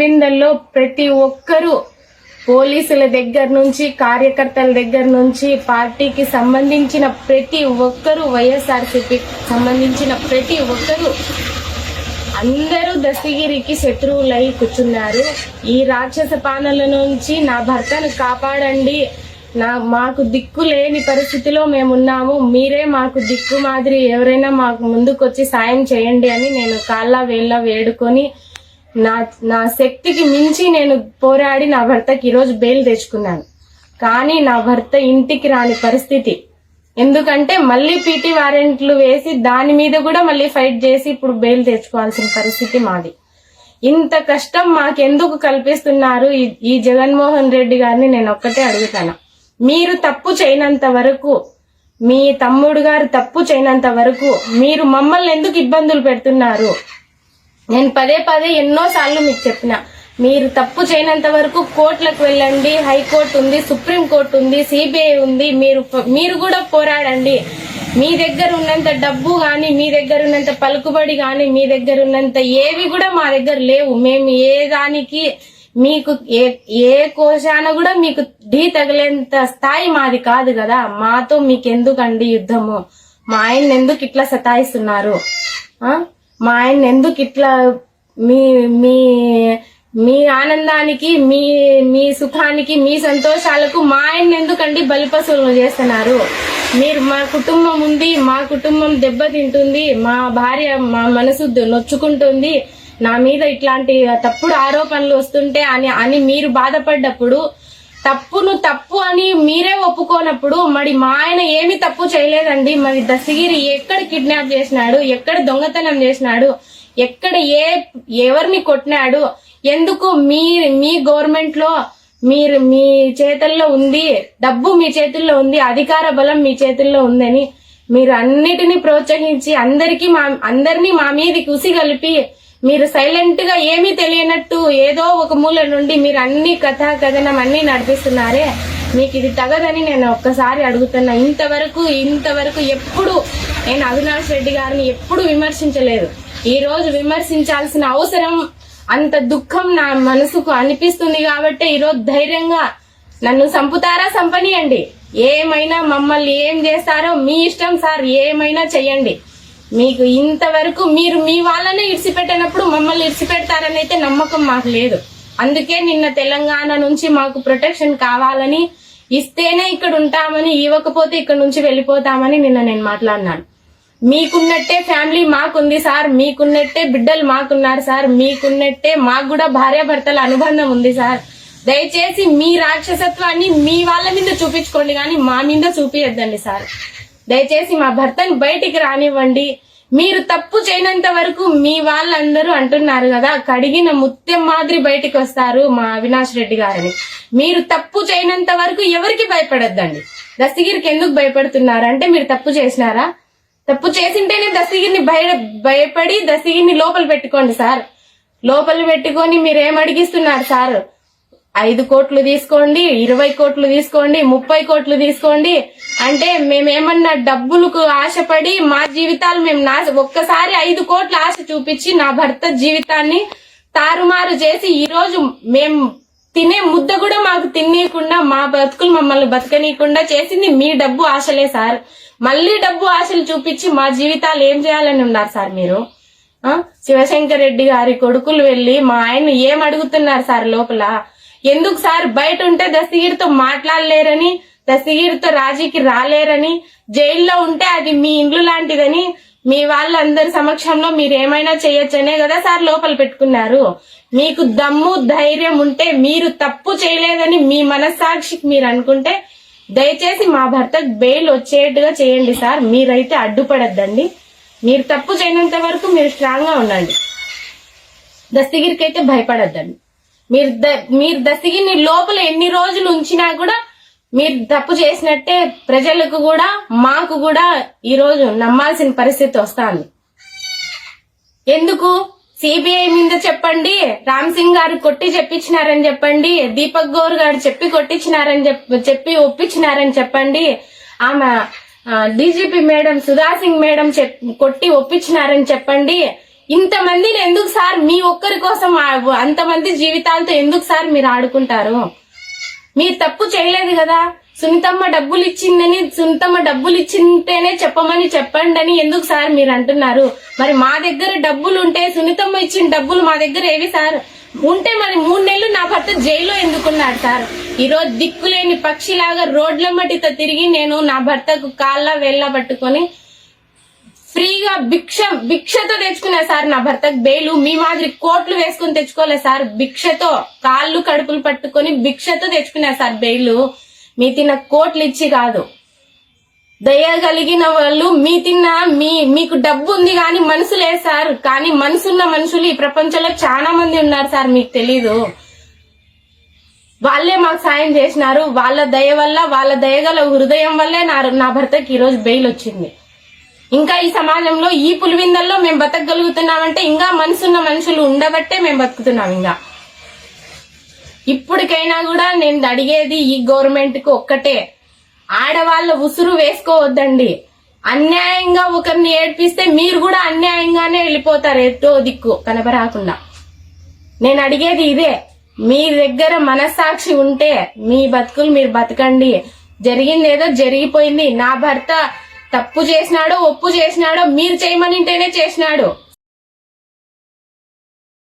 పులివిందల్లో ప్రతి ఒక్కరూ పోలీసుల దగ్గర నుంచి కార్యకర్తల దగ్గర నుంచి పార్టీకి సంబంధించిన ప్రతి ఒక్కరూ వైఎస్ఆర్సీపీకి సంబంధించిన ప్రతి ఒక్కరూ అందరూ దశగిరికి శత్రువులై కూర్చున్నారు. ఈ రాక్షస పాలన నుంచి నా భర్తను కాపాడండి. నా మాకు దిక్కు లేని పరిస్థితిలో మేమున్నాము. మీరే మాకు దిక్కు మాదిరి ఎవరైనా మాకు ముందుకొచ్చి సాయం చేయండి అని నేను కాళ్ళ వేళ్ళ వేడుకొని నా నా శక్తికి మించి నేను పోరాడి నా భర్తకి ఈరోజు బెయిల్ తెచ్చుకున్నాను. కానీ నా భర్త ఇంటికి రాని పరిస్థితి. ఎందుకంటే మళ్ళీ పీటీ వారెంట్లు వేసి దాని మీద కూడా మళ్ళీ ఫైట్ చేసి ఇప్పుడు బెయిల్ తెచ్చుకోవాల్సిన పరిస్థితి మాది. ఇంత కష్టం మాకెందుకు కల్పిస్తున్నారు ఈ- ఈ జగన్మోహన్ రెడ్డి గారిని నేను ఒక్కటే అడుగుతాను. మీరు తప్పు చేయనంత వరకు మీ తమ్ముడు గారు తప్పు చేయనంత వరకు మీరు మమ్మల్ని ఎందుకు ఇబ్బందులు పెడుతున్నారు? నేను పదే పదే ఎన్నో సార్లు మీకు చెప్పిన. మీరు తప్పు చేయనంత వరకు కోర్టులకు వెళ్ళండి హైకోర్టు ఉంది సుప్రీం కోర్టు ఉంది సిబిఐ ఉంది మీరు మీరు కూడా పోరాడండి. మీ దగ్గర ఉన్నంత డబ్బు కానీ మీ దగ్గర ఉన్నంత పలుకుబడి కానీ మీ దగ్గర ఉన్నంత ఏవి కూడా మా దగ్గర లేవు. మేము ఏ దానికి మీకు ఏ ఏ కోశాన కూడా మీకు ఢీ తగిలేంత స్థాయి మాది కాదు కదా. మాతో మీకు ఎందుకండి యుద్ధము? మా ఆయన ఎందుకు ఇట్లా సతాయిస్తున్నారు? ఆ? మా ఆయన ఎందుకు ఇట్లా మీ మీ మీ ఆనందానికి మీ మీ సుఖానికి మీ సంతోషాలకు మా ఆయన ఎందుకండి బలిపశువులు చేస్తున్నారు? మీరు మా కుటుంబం ఉంది మా కుటుంబం దెబ్బతింటుంది మా భార్య మా మనసు నొచ్చుకుంటుంది నా మీద ఇట్లాంటి తప్పుడు ఆరోపణలు వస్తుంటే అని అని మీరు బాధపడ్డప్పుడు తప్పును తప్పు అని మీరే ఒప్పుకోనప్పుడు మరి మా ఆయన ఏమి తప్పు చేయలేదండి. మరి దశగిరి ఎక్కడ కిడ్నాప్ చేసినాడు? ఎక్కడ దొంగతనం చేసినాడు? ఎక్కడ ఏ ఎవరిని కొట్టినాడు? ఎందుకు మీ మీ గవర్నమెంట్లో మీరు మీ చేతుల్లో ఉంది డబ్బు మీ చేతుల్లో ఉంది అధికార బలం మీ చేతుల్లో ఉందని మీరు అన్నిటిని ప్రోత్సహించి అందరికీ మా అందరినీ మా మీది కుసి కలిపి మీరు సైలెంట్గా ఏమీ తెలియనట్టు ఏదో ఒక మూల నుండి మీరు అన్ని కథా కథనం అన్ని నడిపిస్తున్నారే. మీకు ఇది తగదని నేను ఒక్కసారి అడుగుతున్నా. ఇంతవరకు ఇంతవరకు ఎప్పుడు నేను అవినాష్ రెడ్డి గారిని ఎప్పుడు విమర్శించలేదు. ఈ రోజు విమర్శించాల్సిన అవసరం అంత దుఃఖం నా మనసుకు అనిపిస్తుంది కాబట్టి ఈరోజు ధైర్యంగా నన్ను సంపుతారా సంపనీయండి. ఏమైనా మమ్మల్ని ఏం చేస్తారో మీ ఇష్టం సార్ ఏమైనా చెయ్యండి. మీకు ఇంతవరకు మీరు మీ వాళ్ళనే ఇడిచిపెట్టినప్పుడు మమ్మల్ని ఇడిచిపెడతారని అయితే నమ్మకం మాకు లేదు. అందుకే నిన్న తెలంగాణ నుంచి మాకు ప్రొటెక్షన్ కావాలని ఇస్తేనే ఇక్కడ ఉంటామని ఇవ్వకపోతే ఇక్కడ నుంచి వెళ్ళిపోతామని నిన్న నేను మాట్లాడినాను. మీకున్నట్టే ఫ్యామిలీ మాకుంది సార్ మీకున్నట్టే బిడ్డలు మాకున్నారు సార్ మీకున్నట్టే మాకు కూడా భార్యాభర్తల అనుబంధం ఉంది సార్. దయచేసి మీ రాక్షసత్వాన్ని మీ వాళ్ళ మీద చూపించుకోండి కానీ మా మీద చూపించద్దండి సార్. దయచేసి మా భర్తని బయటికి రానివ్వండి. మీరు తప్పు చేయనంత వరకు మీ వాళ్ళందరూ అంటున్నారు కదా కడిగిన ముత్యం మాదిరి బయటికి వస్తారు మా అవినాష్ రెడ్డి గారని. మీరు తప్పు చేయనంత వరకు ఎవరికి భయపడొద్దండి? దస్తగిరికి ఎందుకు భయపడుతున్నారు? అంటే మీరు తప్పు చేసినారా? తప్పు చేసింటేనే దస్తగిరిని భయ భయపడి దస్తగిరిని లోపల పెట్టుకోండి సార్. లోపల పెట్టుకొని మీరు ఏం అడిగిస్తున్నారు సార్? ఐదు కోట్లు తీసుకోండి ఇరవై కోట్లు తీసుకోండి ముప్పై కోట్లు తీసుకోండి. అంటే మేమేమన్నా డబ్బులకు ఆశపడి మా జీవితాలు మేము నాశ ఒక్కసారి ఐదు కోట్ల ఆశ చూపించి నా భర్త జీవితాన్ని తారుమారు చేసి ఈరోజు మేం మేము తినే ముద్ద కూడా మాకు తినేయకుండా మా బతుకులు మమ్మల్ని బతకనీయకుండా చేసింది మీ డబ్బు ఆశలే సార్. మళ్ళీ డబ్బు ఆశలు చూపించి మా జీవితాలు ఏం చేయాలని ఉన్నారు సార్ మీరు? ఆ? శివశంకర్ రెడ్డి గారి కొడుకులు వెళ్ళి మా ఆయన ఏం అడుగుతున్నారు సార్ లోపల? ఎందుకు సార్ బయట ఉంటే దస్తగిరితో మాట్లాడలేరని దస్తగిరితో రాజీకి రాలేరని జైల్లో ఉంటే అది మీ ఇండ్లు లాంటిదని మీ వాళ్ళందరి సమక్షంలో మీరు ఏమైనా చేయొచ్చనే కదా సార్ లోపల పెట్టుకున్నారు. మీకు దమ్ము ధైర్యం ఉంటే మీరు తప్పు చేయలేదని మీ మనస్సాక్షికి మీరు అనుకుంటే దయచేసి మా భర్తకు బెయిల్ వచ్చేట్టుగా చేయండి సార్. మీరైతే అడ్డుపడద్దండి. మీరు తప్పు చేయనంత వరకు మీరు స్ట్రాంగ్గా ఉండండి. దస్తగిరికి అయితే భయపడద్దండి. మీరు ద- మీరు దసిగిని లోపల ఎన్ని రోజులు ఉంచినా కూడా మీరు తప్పు చేసినట్టే ప్రజలకు కూడా మాకు కూడా ఈరోజు నమ్మాల్సిన పరిస్థితి వస్తాంది. ఎందుకు? సిబిఐ మీద చెప్పండి రామ్ సింగ్ గారు కొట్టి చెప్పించినారని చెప్పండి దీపక్ గౌర్ గారు చెప్పి కొట్టించినారని చెప్పి ఒప్పించినారని చెప్పండి ఆమె DGP madam Sudha Singh madam చెప్ కొట్టి ఒప్పించినారని చెప్పండి ఇంతమందిని ఎందుకు సార్ మీ ఒక్కరి కోసం అంతమంది జీవితాలతో ఎందుకు సార్ మీరు ఆడుకుంటారు? మీరు తప్పు చేయలేదు కదా. సునీతమ్మ డబ్బులు ఇచ్చిందని సునీతమ్మ డబ్బులు ఇచ్చింటేనే చెప్పమని చెప్పండి అని ఎందుకు సార్ మీరు అంటున్నారు? మరి మా దగ్గర డబ్బులు ఉంటే సునీతమ్మ ఇచ్చిన డబ్బులు మా దగ్గర ఏవి సార్? ఉంటే మరి మూడు నెలలు నా భర్త జైల్లో ఎందుకున్నాడు సార్? ఈరోజు దిక్కులేని పక్షిలాగా రోడ్ల మట్టితో తిరిగి నేను నా భర్తకు కాళ్ళ వెళ్ళ పట్టుకొని ఫ్రీగా భిక్ష భిక్షతో తెచ్చుకున్నా సార్ నా భర్తకు బెయిలు మీ మాదిరి కోట్లు వేసుకుని తెచ్చుకోలేదు సార్. భిక్షతో కాళ్ళు కడుపులు పట్టుకొని భిక్షతో తెచ్చుకున్నా సార్ బెయిలు మీ తిన్న కోట్లు ఇచ్చి కాదు. దయ కలిగిన వాళ్ళు మీ తిన్న మీ మీకు డబ్బు ఉంది కానీ మనసు లేదు సార్. కానీ మనసున్న మనుషులు ఈ ప్రపంచంలో చాలా మంది ఉన్నారు సార్ మీకు తెలీదు. వాళ్ళే మాకు సాయం చేసినారు. వాళ్ళ దయ వల్ల వాళ్ళ దయగల హృదయం వల్లే నా నా భర్తకి ఈరోజు బెయిల్ వచ్చింది. ఇంకా ఈ సమాజంలో ఈ పులివిందల్లో మేము బతకగలుగుతున్నామంటే ఇంకా మనసున్న మనుషులు ఉండబట్టే మేము బతుకుతున్నాం ఇంకా. ఇప్పటికైనా కూడా నేను అడిగేది ఈ గవర్నమెంట్కు ఒక్కటే. ఆడవాళ్ళ ఉసురు వేసుకోవద్దండి. అన్యాయంగా ఒకరిని ఏడ్పిస్తే మీరు కూడా అన్యాయంగానే వెళ్ళిపోతారు ఎటో దిక్కు కనబరాకుండా. నేను అడిగేది ఇదే. మీ దగ్గర మనస్సాక్షి ఉంటే మీ బతుకులు మీరు బతకండి. జరిగింది ఏదో జరిగిపోయింది. నా భర్త తప్పు చేసినాడో ఒప్పు చేసినాడో మీరు చేయమనింటేనే చేసినాడు.